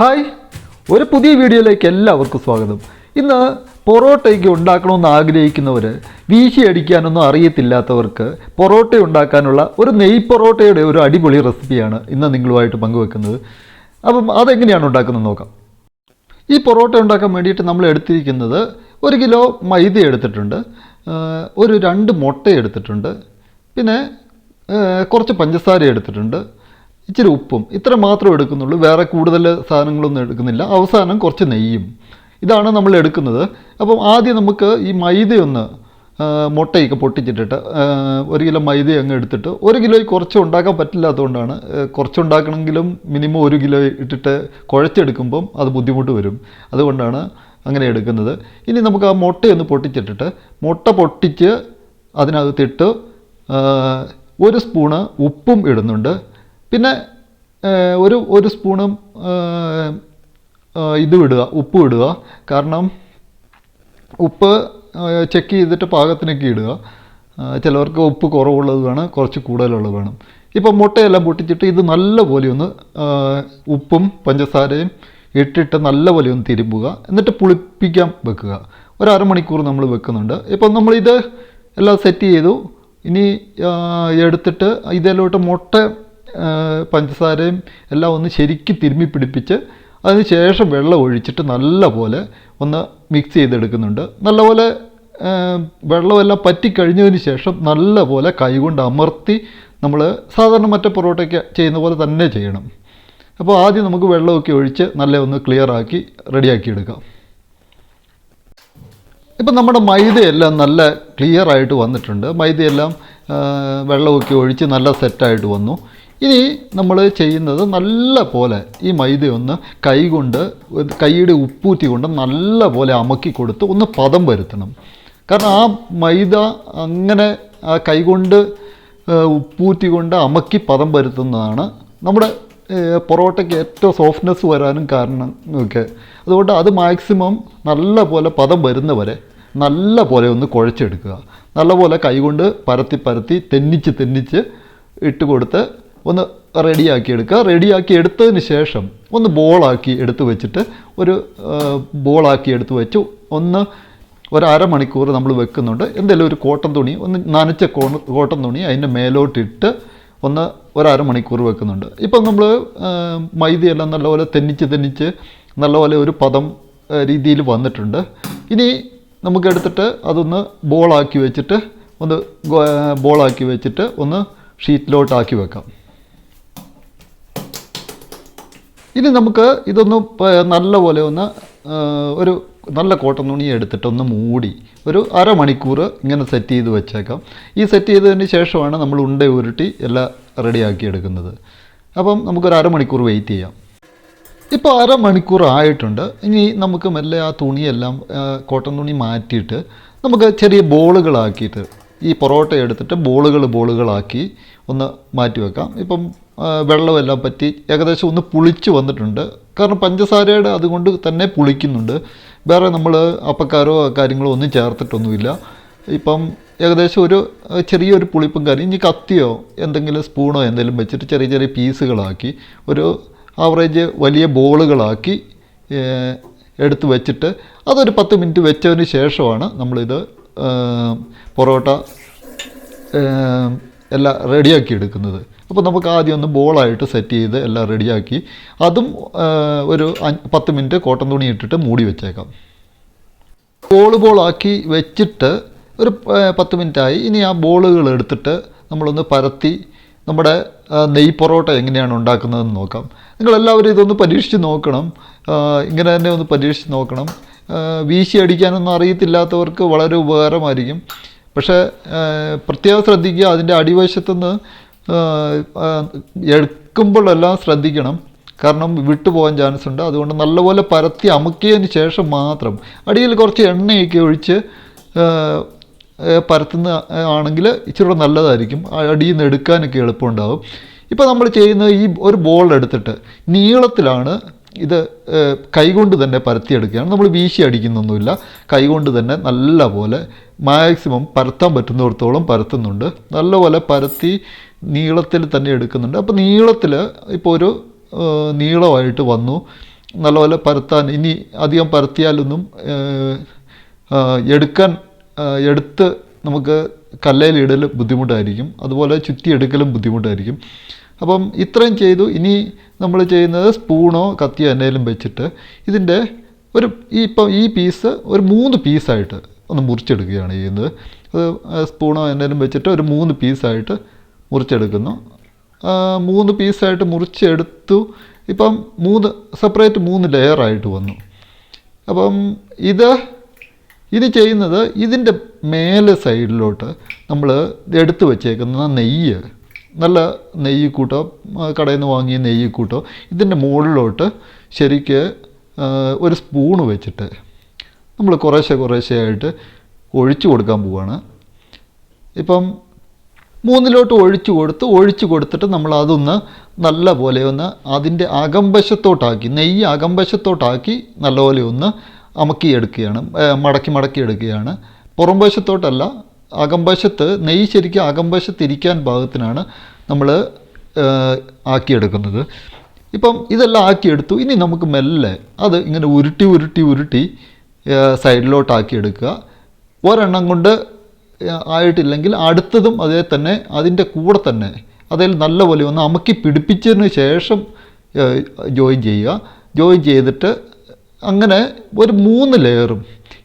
Hi. ഒരു പുതിയ വീഡിയോയിലേക്ക് എല്ലാവർക്കും സ്വാഗതം. ഇന്ന് പൊറോട്ടയ്ക്ക് ഉണ്ടാക്കണമെന്ന് ആഗ്രഹിക്കുന്നവർ വീശി അടിക്കാനൊന്നും അറിയത്തില്ലാത്തവർക്ക് പൊറോട്ട ഉണ്ടാക്കാനുള്ള ഒരു നെയ് പൊറോട്ടയുടെ ഒരു അടിപൊളി റെസിപ്പിയാണ് ഇന്ന് നിങ്ങളുമായിട്ട് പങ്കുവെക്കുന്നത്. അപ്പം അതെങ്ങനെയാണ് ഉണ്ടാക്കുന്നത് നോക്കാം. ഈ പൊറോട്ട ഉണ്ടാക്കാൻ വേണ്ടിയിട്ട് നമ്മൾ എടുത്തിരിക്കുന്നത് ഒരു കിലോ മൈദ എടുത്തിട്ടുണ്ട് ഒരു രണ്ട് മുട്ട എടുത്തിട്ടുണ്ട് പിന്നെ കുറച്ച് പഞ്ചസാര എടുത്തിട്ടുണ്ട് ഇച്ചിരി ഉപ്പും. ഇത്ര മാത്രം എടുക്കുന്നുള്ളൂ. വേറെ കൂടുതൽ സാധനങ്ങളൊന്നും എടുക്കുന്നില്ല. അവസാനം കുറച്ച് നെയ്യും. ഇതാണ് നമ്മൾ എടുക്കുന്നത്. അപ്പം ആദ്യം നമുക്ക് ഈ മൈദയൊന്ന് മുട്ടയൊക്കെ പൊട്ടിച്ചിട്ടിട്ട് ഒരു കിലോ മൈദ അങ്ങ് എടുത്തിട്ട് ഒരു കിലോയിൽ കുറച്ച് ഉണ്ടാക്കാൻ പറ്റില്ലാത്തതുകൊണ്ടാണ് കുറച്ചുണ്ടാക്കണമെങ്കിലും മിനിമം ഒരു കിലോ ഇട്ടിട്ട് കുഴച്ചെടുക്കുമ്പം അത് ബുദ്ധിമുട്ട് വരും. അതുകൊണ്ടാണ് അങ്ങനെ എടുക്കുന്നത്. ഇനി നമുക്ക് ആ മുട്ടയൊന്ന് പൊട്ടിച്ചിട്ടിട്ട് മുട്ട പൊട്ടിച്ച് അതിനകത്തിട്ട് ഒരു സ്പൂണ് ഉപ്പും ഇടുന്നുണ്ട്. പിന്നെ ഒരു ഒരു സ്പൂണും ഇത് വിടുക ഉപ്പ് വിടുക കാരണം ഉപ്പ് ചെക്ക് ചെയ്തിട്ട് പാകത്തിനൊക്കെ ഇടുക. ചിലവർക്ക് ഉപ്പ് കുറവുള്ളത് വേണം കുറച്ച് കൂടുതലുള്ളത് വേണം. ഇപ്പോൾ മുട്ടയെല്ലാം പൊട്ടിച്ചിട്ട് ഇത് നല്ലപോലെ ഒന്ന് ഉപ്പും പഞ്ചസാരയും ഇട്ടിട്ട് നല്ലപോലെ ഒന്ന് തിരുമ്പുക. എന്നിട്ട് പുളിപ്പിക്കാൻ വെക്കുക. ഒരു അരമണിക്കൂർ നമ്മൾ വെക്കുന്നുണ്ട്. ഇപ്പം നമ്മളിത് എല്ലാം സെറ്റ് ചെയ്തു. ഇനി എടുത്തിട്ട് ഇതിലോട്ട് മുട്ട പഞ്ചസാരയും എല്ലാം ഒന്ന് ശരിക്കും തിരുമ്മി പിടിപ്പിച്ച് അതിന് ശേഷം വെള്ളം ഒഴിച്ചിട്ട് നല്ലപോലെ ഒന്ന് മിക്സ് ചെയ്തെടുക്കുന്നുണ്ട്. നല്ലപോലെ വെള്ളമെല്ലാം പറ്റിക്കഴിഞ്ഞതിന് ശേഷം നല്ലപോലെ കൈകൊണ്ട് അമർത്തി നമ്മൾ സാധാരണ മറ്റേ പൊറോട്ടയ്ക്ക് ചെയ്യുന്ന പോലെ തന്നെ ചെയ്യണം. അപ്പോൾ ആദ്യം നമുക്ക് വെള്ളമൊക്കെ ഒഴിച്ച് നല്ല ഒന്ന് ക്ലിയർ ആക്കി റെഡിയാക്കി എടുക്കാം ഇപ്പം നമ്മുടെ മൈദയെല്ലാം നല്ല ക്ലിയർ ആയിട്ട് വന്നിട്ടുണ്ട്. മൈദയെല്ലാം വെള്ളമൊക്കെ ഒഴിച്ച് നല്ല സെറ്റായിട്ട് വന്നു. ഇനി നമ്മൾ ചെയ്യുന്നത് നല്ല പോലെ ഈ മൈദ ഒന്ന് കൈകൊണ്ട് കൊണ്ട് കൈയുടെ ഉപ്പൂറ്റി കൊണ്ട് നല്ല പോലെ അമക്കി കൊടുത്ത് ഒന്ന് പദം വരുത്തണം. കാരണം ആ മൈദ അങ്ങനെ ആ കൈകൊണ്ട് കൊണ്ട് ഉപ്പൂറ്റി കൊണ്ട് അമക്കി പദം വരുത്തുന്നതാണ് നമ്മുടെ പൊറോട്ടയ്ക്ക് ഏറ്റവും സോഫ്റ്റ്നെസ് വരാനും കാരണം ഒക്കെ അതുകൊണ്ട് അത് മാക്സിമം നല്ല പോലെ പദം വരുന്നവരെ നല്ല പോലെ ഒന്ന് കുഴച്ചെടുക്കുക. നല്ല പോലെ കൈകൊണ്ട് പരത്തി പരത്തി തെന്നിച്ച് തെന്നിച്ച് ഇട്ട് കൊടുത്ത് ഒന്ന് റെഡിയാക്കി എടുക്കുക. റെഡിയാക്കി എടുത്തതിന് ശേഷം ഒന്ന് ബോളാക്കി എടുത്തു വെച്ചിട്ട് ഒരു ബോളാക്കി എടുത്തു വെച്ചു. ഒന്ന് ഒരു അരമണിക്കൂർ നമ്മൾ വെക്കുന്നുണ്ട്. എന്തെങ്കിലും ഒരു കോട്ടൺ തുണി ഒന്ന് നനച്ച കോട്ടൺ തുണി അതിന്റെ മേലോട്ടിട്ട് ഒന്ന് ഒരു വെക്കുന്നുണ്ട്. ഇപ്പം നമ്മൾ മൈദയെല്ലാം നല്ലപോലെ തെന്നിച്ച് തെന്നിച്ച് നല്ലപോലെ ഒരു പദം രീതിയിൽ വന്നിട്ടുണ്ട്. ഇനി നമുക്ക് എടുത്തിട്ട് അതൊന്ന് ബോളാക്കി വെച്ചിട്ട് ഒന്ന് ബോളാക്കി വെച്ചിട്ട് ഒന്ന് ഷീറ്റിലോട്ടാക്കി വെക്കാം. ഇനി നമുക്ക് ഇതൊന്ന് നല്ലപോലെ ഒന്ന് ഒരു നല്ല കോട്ടൺ തുണി എടുത്തിട്ട് ഒന്ന് മൂടി ഒരു അരമണിക്കൂർ ഇങ്ങനെ സെറ്റ് ചെയ്ത് വെച്ചേക്കാം. ഈ സെറ്റ് ചെയ്തതിന് ശേഷമാണ് നമ്മൾ ഉണ്ട ഉരുട്ടി എല്ലാം റെഡിയാക്കി എടുക്കുന്നത്. അപ്പം നമുക്കൊരു അരമണിക്കൂർ വെയിറ്റ് ചെയ്യാം. ഇപ്പോൾ അരമണിക്കൂർ ആയിട്ടുണ്ട്. ഇനി നമുക്ക് മെല്ലെ ആ തുണിയെല്ലാം കോട്ടൺ തുണി മാറ്റിയിട്ട് നമുക്ക് ചെറിയ ബോളുകളാക്കിയിട്ട് ഈ പൊറോട്ട എടുത്തിട്ട് ബോളുകൾ ബോളുകളാക്കി ഒന്ന് മാറ്റി വെക്കാം. ഇപ്പം വെള്ളമെല്ലാം പറ്റി ഏകദേശം ഒന്ന് പുളിച്ച് വന്നിട്ടുണ്ട്. കാരണം പഞ്ചസാരയുടെ അതുകൊണ്ട് തന്നെ പുളിക്കുന്നുണ്ട്. വേറെ നമ്മൾ അപ്പക്കാരോ കാര്യങ്ങളോ ഒന്നും ചേർത്തിട്ടൊന്നുമില്ല. ഇപ്പം ഏകദേശം ഒരു ചെറിയൊരു പുളിപ്പും കാര്യം. ഇനി കത്തിയോ എന്തെങ്കിലും സ്പൂണോ എന്തെങ്കിലും വെച്ചിട്ട് ചെറിയ ചെറിയ പീസുകളാക്കി ഒരു ആവറേജ് വലിയ ബോളുകളാക്കി എടുത്ത് വെച്ചിട്ട് അതൊരു പത്ത് മിനിറ്റ് വെച്ചതിന് ശേഷമാണ് നമ്മളിത് പൊറോട്ട എല്ലാം റെഡിയാക്കി എടുക്കുന്നത്. അപ്പോൾ നമുക്ക് ആദ്യം ഒന്ന് ബോളായിട്ട് സെറ്റ് ചെയ്ത് എല്ലാം റെഡിയാക്കി അതും ഒരു പത്ത് മിനിറ്റ് കോട്ടൺ തുണി ഇട്ടിട്ട് മൂടി വെച്ചേക്കാം. ബോൾ ബോളാക്കി വെച്ചിട്ട് ഒരു പത്ത് മിനിറ്റായി ഇനി ആ ബോളുകൾ എടുത്തിട്ട് നമ്മളൊന്ന് പരത്തി നമ്മുടെ നെയ് പൊറോട്ട എങ്ങനെയാണ് ഉണ്ടാക്കുന്നതെന്ന് നോക്കാം. നിങ്ങളെല്ലാവരും ഇതൊന്ന് പരീക്ഷിച്ച് നോക്കണം. ഇങ്ങനെ തന്നെ ഒന്ന് പരീക്ഷിച്ച് നോക്കണം. വീശി അടിക്കാനൊന്നും അറിയത്തില്ലാത്തവർക്ക് വളരെ ഉപകാരമായിരിക്കും. പക്ഷേ പ്രത്യേകം ശ്രദ്ധിക്കുക അതിന്റെ അടിവശത്തുനിന്ന് എടുക്കുമ്പോഴെല്ലാം ശ്രദ്ധിക്കണം. കാരണം വിട്ടുപോകാൻ ചാൻസ് ഉണ്ട്. അതുകൊണ്ട് നല്ലപോലെ പരത്തി അമുക്കിയതിന് ശേഷം മാത്രം അടിയിൽ കുറച്ച് എണ്ണയൊക്കെ ഒഴിച്ച് പരത്തുന്ന ആണെങ്കിൽ ഇച്ചിരി നല്ലതായിരിക്കും. അടിയിൽ നിന്ന് എടുക്കാനൊക്കെ എളുപ്പമുണ്ടാകും ഇപ്പോൾ നമ്മൾ ചെയ്യുന്നത് ഈ ഒരു ബോൾ എടുത്തിട്ട് നീളത്തിലാണ് ഇത് കൈകൊണ്ട് തന്നെ പരത്തിയെടുക്കുകയാണ്. നമ്മൾ വീശി അടിക്കുന്നൊന്നുമില്ല. കൈകൊണ്ട് തന്നെ നല്ല പോലെ മാക്സിമം പരത്താൻ പറ്റുന്നിടത്തോളം പരത്തുന്നുണ്ട്. നല്ലപോലെ പരത്തി നീളത്തിൽ തന്നെ എടുക്കുന്നുണ്ട്. അപ്പോൾ നീളത്തിൽ ഇപ്പോൾ ഒരു നീളമായിട്ട് വന്നു. നല്ലപോലെ പരത്താൻ ഇനി അധികം പരത്തിയാലൊന്നും എടുക്കാൻ എടുത്ത് നമുക്ക് കല്ലയിൽ ഇടൽ ബുദ്ധിമുട്ടായിരിക്കും. അതുപോലെ ചുറ്റിയെടുക്കലും ബുദ്ധിമുട്ടായിരിക്കും. അപ്പം ഇത്രയും ചെയ്തു. ഇനി നമ്മൾ ചെയ്യുന്നത് സ്പൂണോ കത്തിയോ എന്തെങ്കിലും വെച്ചിട്ട് ഇതിന്റെ ഒരു ഈ ഇപ്പം ഈ പീസ് ഒരു മൂന്ന് പീസായിട്ട് ഒന്ന് മുറിച്ചെടുക്കുകയാണ് ചെയ്യുന്നത്. അത് സ്പൂണോ എന്തെങ്കിലും വെച്ചിട്ട് ഒരു മൂന്ന് പീസായിട്ട് മുറിച്ചെടുക്കുന്നു. മൂന്ന് പീസായിട്ട് മുറിച്ചെടുത്തു. ഇപ്പം മൂന്ന് സെപ്പറേറ്റ് മൂന്ന് ലെയറായിട്ട് വന്നു. അപ്പം ഇത് ഇത് ചെയ്യുന്നത് ഇതിന്റെ മേലെ സൈഡിലോട്ട് നമ്മൾ എടുത്തു വച്ചേക്കുന്ന നെയ്യ്. നല്ല നെയ്യ് കൂട്ടോ കടയിൽ നിന്ന് വാങ്ങിയ നെയ്യ് കൂട്ടോ ഇതിന്റെ മുകളിലോട്ട് ശരിക്ക് ഒരു സ്പൂണ് വെച്ചിട്ട് നമ്മൾ കുറേശ്ശെ കുറേശ്ശെ ആയിട്ട് ഒഴിച്ചു കൊടുക്കാൻ പോവുകയാണ് ഇപ്പം മൂന്നിലോട്ട് ഒഴിച്ചു കൊടുത്ത് ഒഴിച്ചു കൊടുത്തിട്ട് നമ്മൾ അതൊന്ന് നല്ല പോലെ ഒന്ന് അതിന്റെ അകംവശത്തോട്ടാക്കി നെയ്യ് അകംവശത്തോട്ടാക്കി നല്ലപോലെ ഒന്ന് അമക്കി എടുക്കുകയാണ് മടക്കി മടക്കി എടുക്കുകയാണ്. പുറംവശത്തോട്ടല്ല അകംവശത്ത് നെയ്യ് ശരിക്കും അകംവശത്തിരിക്കാൻ പാകത്തിനാണ് നമ്മൾ ആക്കിയെടുക്കുന്നത്. ഇപ്പം ഇതെല്ലാം ആക്കിയെടുത്തു ഇനി നമുക്ക് മെല്ലെ അത് ഇങ്ങനെ ഉരുട്ടി ഉരുട്ടി ഉരുട്ടി സൈഡിലോട്ടാക്കിയെടുക്കുക. ഒരെണ്ണം കൊണ്ട് ആയിട്ടില്ലെങ്കിൽ അടുത്തതും അതേ തന്നെ അതിന്റെ കൂടെ തന്നെ അതിൽ നല്ലപോലെ ഒന്ന് അമക്കി പിടിപ്പിച്ചതിന് ശേഷം ജോയിൻ ചെയ്യുക. ജോയിൻ ചെയ്തിട്ട് അങ്ങനെ ഒരു മൂന്ന് ലെയറും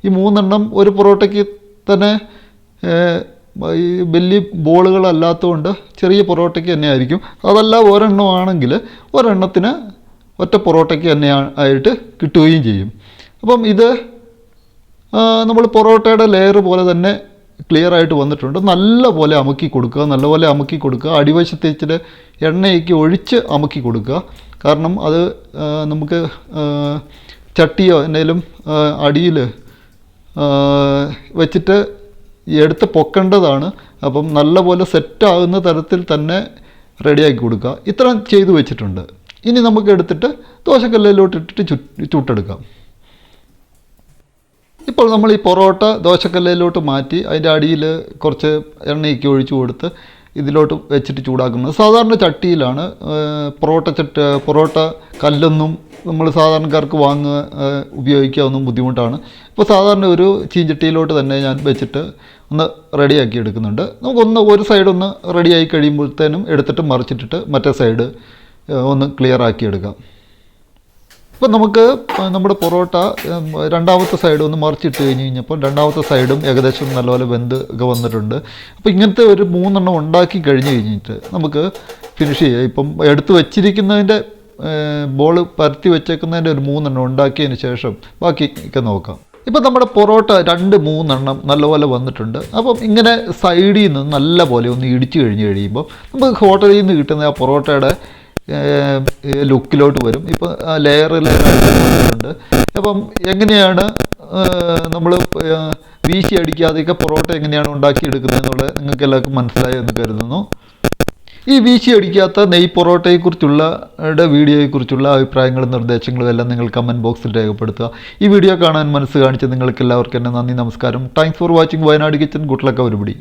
ഈ മൂന്നെണ്ണം ഒരു പൊറോട്ടയ്ക്ക് തന്നെ ഈ വലിയ ബോളുകളല്ലാത്തതുകൊണ്ട് ചെറിയ പൊറോട്ടയ്ക്ക് തന്നെ ആയിരിക്കും. അതല്ല ഒരെണ്ണം ആണെങ്കിൽ ഒരെണ്ണത്തിന് ഒറ്റ പൊറോട്ടയ്ക്ക് തന്നെ ആയിട്ട് കിട്ടുകയും ചെയ്യും. അപ്പം ഇത് നമ്മൾ പൊറോട്ടയുടെ ലെയർ പോലെ തന്നെ ക്ലിയർ ആയിട്ട് വന്നിട്ടുണ്ട്. നല്ലപോലെ അമുക്കി കൊടുക്കുക നല്ലപോലെ അമുക്കി കൊടുക്കുക. അടിവശത്ത് ഇച്ചിരി എണ്ണയൊക്കെ ഒഴിച്ച് അമുക്കി കൊടുക്കുക. കാരണം അത് നമുക്ക് ചട്ടിയോ എന്തെങ്കിലും അടിയിൽ വെച്ചിട്ട് എടുത്ത് പൊക്കേണ്ടതാണ്. അപ്പം നല്ലപോലെ സെറ്റാകുന്ന തരത്തിൽ തന്നെ റെഡിയാക്കി കൊടുക്കുക. ഇത്രയും ചെയ്തു വെച്ചിട്ടുണ്ട്. ഇനി നമുക്ക് എടുത്തിട്ട് ദോശക്കല്ലിലോട്ട് ഇട്ടിട്ട് ചു ചുട്ടെടുക്കാം. ഇപ്പോൾ നമ്മൾ ഈ പൊറോട്ട ദോശക്കല്ലയിലോട്ട് മാറ്റി അതിന്റെ അടിയിൽ കുറച്ച് എണ്ണയൊക്കെ ഒഴിച്ചു കൊടുത്ത് ഇതിലോട്ട് വെച്ചിട്ട് ചൂടാക്കുന്നത്. സാധാരണ ചട്ടിയിലാണ് പൊറോട്ട ചട്ട പൊറോട്ട കല്ലൊന്നും നമ്മൾ സാധാരണക്കാർക്ക് വാങ്ങുക ഉപയോഗിക്കാവുന്ന ബുദ്ധിമുട്ടാണ്. ഇപ്പോൾ സാധാരണ ഒരു ചീഞ്ചട്ടിയിലോട്ട് തന്നെ ഞാൻ വെച്ചിട്ട് ഒന്ന് റെഡിയാക്കി എടുക്കുന്നുണ്ട്. നമുക്കൊന്ന് ഒരു സൈഡ് ഒന്ന് റെഡിയായി കഴിയുമ്പോഴത്തേനും എടുത്തിട്ട് മറിച്ചിട്ടിട്ട് മറ്റേ സൈഡ് ഒന്ന് ക്ലിയർ ആക്കി എടുക്കാം. ഇപ്പം നമുക്ക് നമ്മുടെ പൊറോട്ട രണ്ടാമത്തെ സൈഡ് ഒന്ന് മറിച്ചിട്ട് കഴിഞ്ഞ് കഴിഞ്ഞപ്പോൾ രണ്ടാമത്തെ സൈഡും ഏകദേശം നല്ലപോലെ വെന്ത് ഒക്കെ വന്നിട്ടുണ്ട്. അപ്പോൾ ഇങ്ങനത്തെ ഒരു മൂന്നെണ്ണം ഉണ്ടാക്കി കഴിഞ്ഞ് കഴിഞ്ഞിട്ട് നമുക്ക് ഫിനിഷ് ചെയ്യാം. ഇപ്പം എടുത്ത് വെച്ചിരിക്കുന്നതിന്റെ ബോൾ പരത്തി വെച്ചേക്കുന്നതിന്റെ ഒരു മൂന്നെണ്ണം ഉണ്ടാക്കിയതിന് ശേഷം ബാക്കി ഒക്കെ നോക്കാം. ഇപ്പം നമ്മുടെ പൊറോട്ട രണ്ട് മൂന്നെണ്ണം നല്ലപോലെ വന്നിട്ടുണ്ട്. അപ്പം ഇങ്ങനെ സൈഡിൽ നിന്ന് നല്ല പോലെ ഒന്ന് ഇടിച്ചു കഴിഞ്ഞ് കഴിയുമ്പോൾ നമുക്ക് ഹോട്ടലിൽ നിന്ന് കിട്ടുന്ന ആ പൊറോട്ടയുടെ ലുക്കിലോട്ട് വരും. ഇപ്പോൾ ലെയറായിട്ട് ഉണ്ട് അപ്പം എങ്ങനെയാണ് നമ്മൾ വീശി അടിക്കാതെയൊക്കെ പൊറോട്ട എങ്ങനെയാണ് ഉണ്ടാക്കിയെടുക്കുന്നത് എന്നുള്ളത് നിങ്ങൾക്ക് എല്ലാവർക്കും മനസ്സിലായി എന്ന് കരുതുന്നു. ഈ വീശി അടിക്കാത്ത നെയ് പൊറോട്ടയെക്കുറിച്ചുള്ള വീഡിയോയെക്കുറിച്ചുള്ള അഭിപ്രായങ്ങളും നിർദ്ദേശങ്ങളും എല്ലാം നിങ്ങൾ കമന്റ് ബോക്സിൽ രേഖപ്പെടുത്തുക. ഈ വീഡിയോ കാണാൻ മനസ്സ് കാണിച്ച നിങ്ങൾക്ക് എല്ലാവർക്കും എന്നെ നന്ദി നമസ്കാരം. Thanks for watching Wayanad kitchen good luck ഒരുപടി